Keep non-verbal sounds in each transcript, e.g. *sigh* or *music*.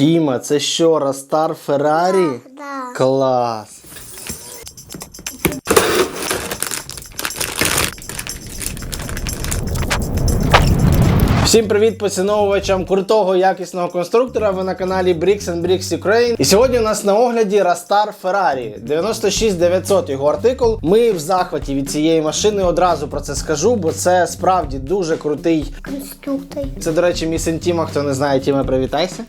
Тіма, це що, Растар Феррарі? Да. Клас. Всім привіт поціновувачам крутого якісного конструктора. Ви на каналі Bricks and Bricks Ukraine. І сьогодні у нас на огляді Rastar Ferrari 96900 його артикул. Ми в захваті від цієї машини одразу про це скажу, бо це справді дуже крутий. Конструктор. Це, до речі, мій син Тіма. Хто не знає, Тіма, привітайся.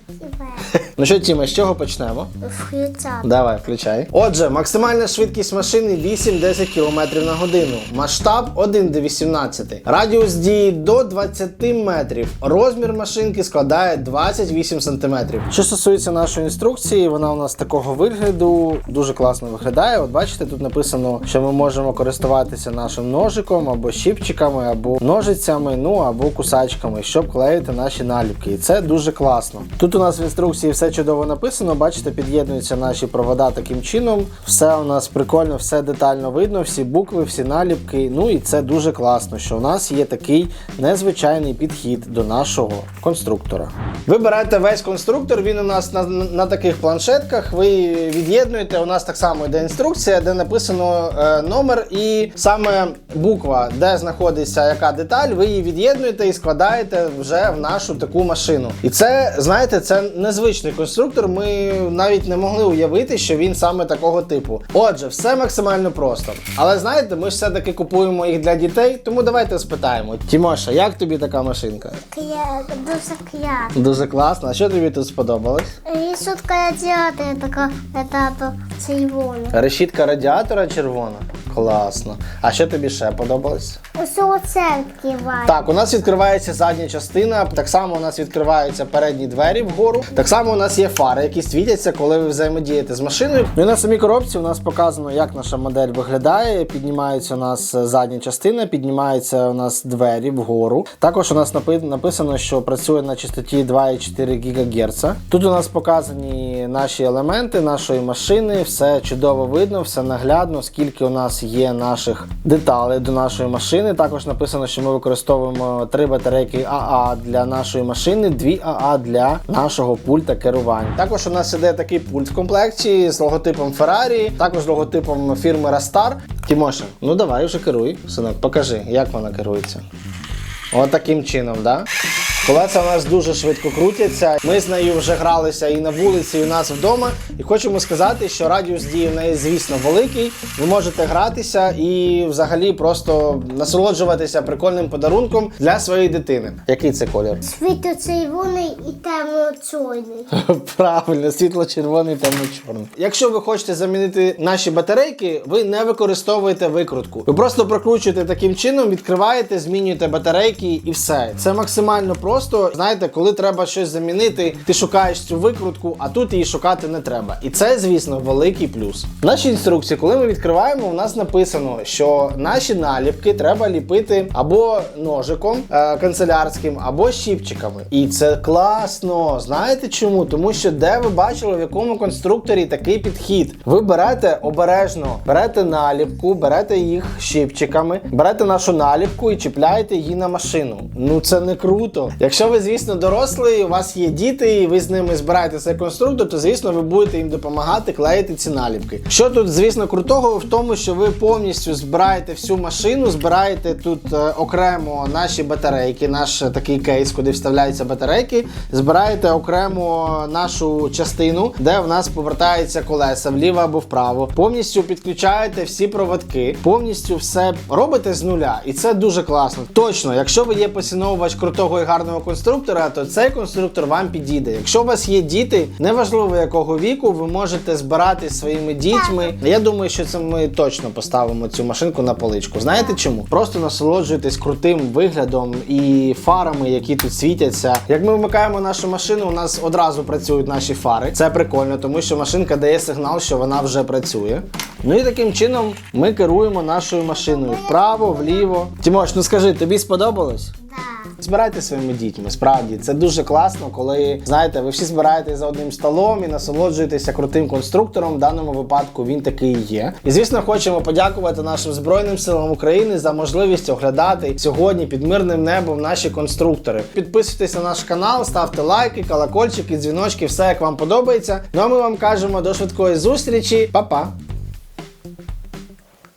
Ну що, Тіма, з чого почнемо? Фриця. Давай, включай. Отже, максимальна швидкість машини 8-10 км на годину. Масштаб 1 до 18. Радіус дії до 20 метрів. Розмір машинки складає 28 см. Що стосується нашої інструкції, вона у нас такого вигляду дуже класно виглядає. От бачите, тут написано, що ми можемо користуватися нашим ножиком або щіпчиками, або ножицями, ну або кусачками, щоб клеїти наші наліпки. І це дуже класно. Тут у нас в інструкції все чудово написано. Бачите, під'єднуються наші провода таким чином. Все у нас прикольно, все детально видно, всі букви, всі наліпки. Ну і це дуже класно, що у нас є такий незвичайний підхід до нашого конструктора. Ви берете весь конструктор, він у нас на, на таких планшетках. Ви від'єднуєте. У нас так само йде інструкція, де написано е, номер і саме буква, де знаходиться яка деталь, ви її від'єднуєте і складаєте вже в нашу таку машину. І це, знаєте, це незвичний конструктор. Ми навіть не могли уявити, що він саме такого типу. Отже, все максимально просто. Але знаєте, ми ж все-таки купуємо їх для дітей, тому давайте спитаємо. Тімоша, як тобі така машинка? Кля... Дуже клят. Дуже класно. А що тобі тут сподобалось? І радіатора така, это червона. Решітка радіатора червона. Класно. А що тобі ще подобалось? Ось оценки варі. Так, у нас відкривається задня частина. Так само у нас відкриваються передні двері вгору. Так само у нас є фари, які світяться, коли ви взаємодієте з машиною. Ну і на самій коробці у нас показано, як наша модель виглядає. Піднімається у нас задня частина, піднімаються у нас двері вгору. Також у нас напи- написано, що працює на частоті 2,4 ГГц. Тут у нас показані наші елементи нашої машини. Все чудово видно, все наглядно, скільки у нас є наших деталей до нашої машини. Також написано, що ми використовуємо три батарейки АА для нашої машини, дві АА для нашого пульта керування. Також у нас іде такий пульт в комплекті з логотипом Ferrari, також з логотипом фірми Rastar. Тімоша, ну давай вже керуй, синок, покажи, як вона керується. От таким чином, да? Колеса у нас дуже швидко крутяться. Ми з нею вже гралися і на вулиці, і у нас вдома. І хочемо сказати, що радіус дії в неї, звісно, великий. Ви можете гратися і взагалі просто насолоджуватися прикольним подарунком для своєї дитини. Який це колір? Світло червоний і темно чорний. *laughs* Правильно, світло-червоний, темно-чорний. Якщо ви хочете замінити наші батарейки, ви не використовуєте викрутку. Ви просто прокручуєте таким чином, відкриваєте, змінюєте батарейки і все. Це максимально просто. Знаєте, коли треба щось замінити, ти шукаєш цю викрутку, а тут її шукати не треба. І це, звісно, великий плюс. В нашій інструкції, коли ми відкриваємо, у нас написано, що наші наліпки треба ліпити або ножиком е, канцелярським, або щіпчиками. І це класно. Знаєте чому? Тому що де ви бачили, в якому конструкторі такий підхід? Ви берете обережно, берете наліпку, берете їх щипчиками, берете нашу наліпку і чіпляєте її на машину. Ну це не круто. Якщо ви, звісно, дорослий, у вас є діти, і ви з ними збираєте цей конструктор, то звісно ви будете їм допомагати клеїти ці наліпки. Що тут, звісно, крутого в тому, що ви повністю збираєте всю машину, збираєте тут е, окремо наші батарейки, наш е, такий кейс, куди вставляються батарейки, збираєте окремо нашу частину, де в нас повертаються колеса вліво або вправо. Повністю підключаєте всі проводки, повністю все робите з нуля, і це дуже класно. Точно, якщо ви є поціновувач крутого і гарного конструктора, то цей конструктор вам підійде. Якщо у вас є діти, неважливо якого віку, ви можете збирати своїми дітьми. Я думаю, що це ми точно поставимо цю машинку на поличку. Знаєте чому? Просто насолоджуйтесь крутим виглядом і фарами, які тут світяться. Як ми вмикаємо нашу машину, у нас одразу працюють наші фари. Це прикольно, тому що машинка дає сигнал, що вона вже працює. Ну і таким чином ми керуємо нашою машиною вправо, вліво. Тімош, ну скажи, тобі сподобалось? Да. Збирайте своїми дітьми. Справді це дуже класно, коли знаєте, ви всі збираєтесь за одним столом і насолоджуєтеся крутим конструктором. В даному випадку він такий є. І звісно, хочемо подякувати нашим збройним силам України за можливість оглядати сьогодні під мирним небом наші конструктори. Підписуйтесь на наш канал, ставте лайки, колокольчики, дзвіночки, все як вам подобається. Ну а ми вам кажемо до швидкої зустрічі. Па-па!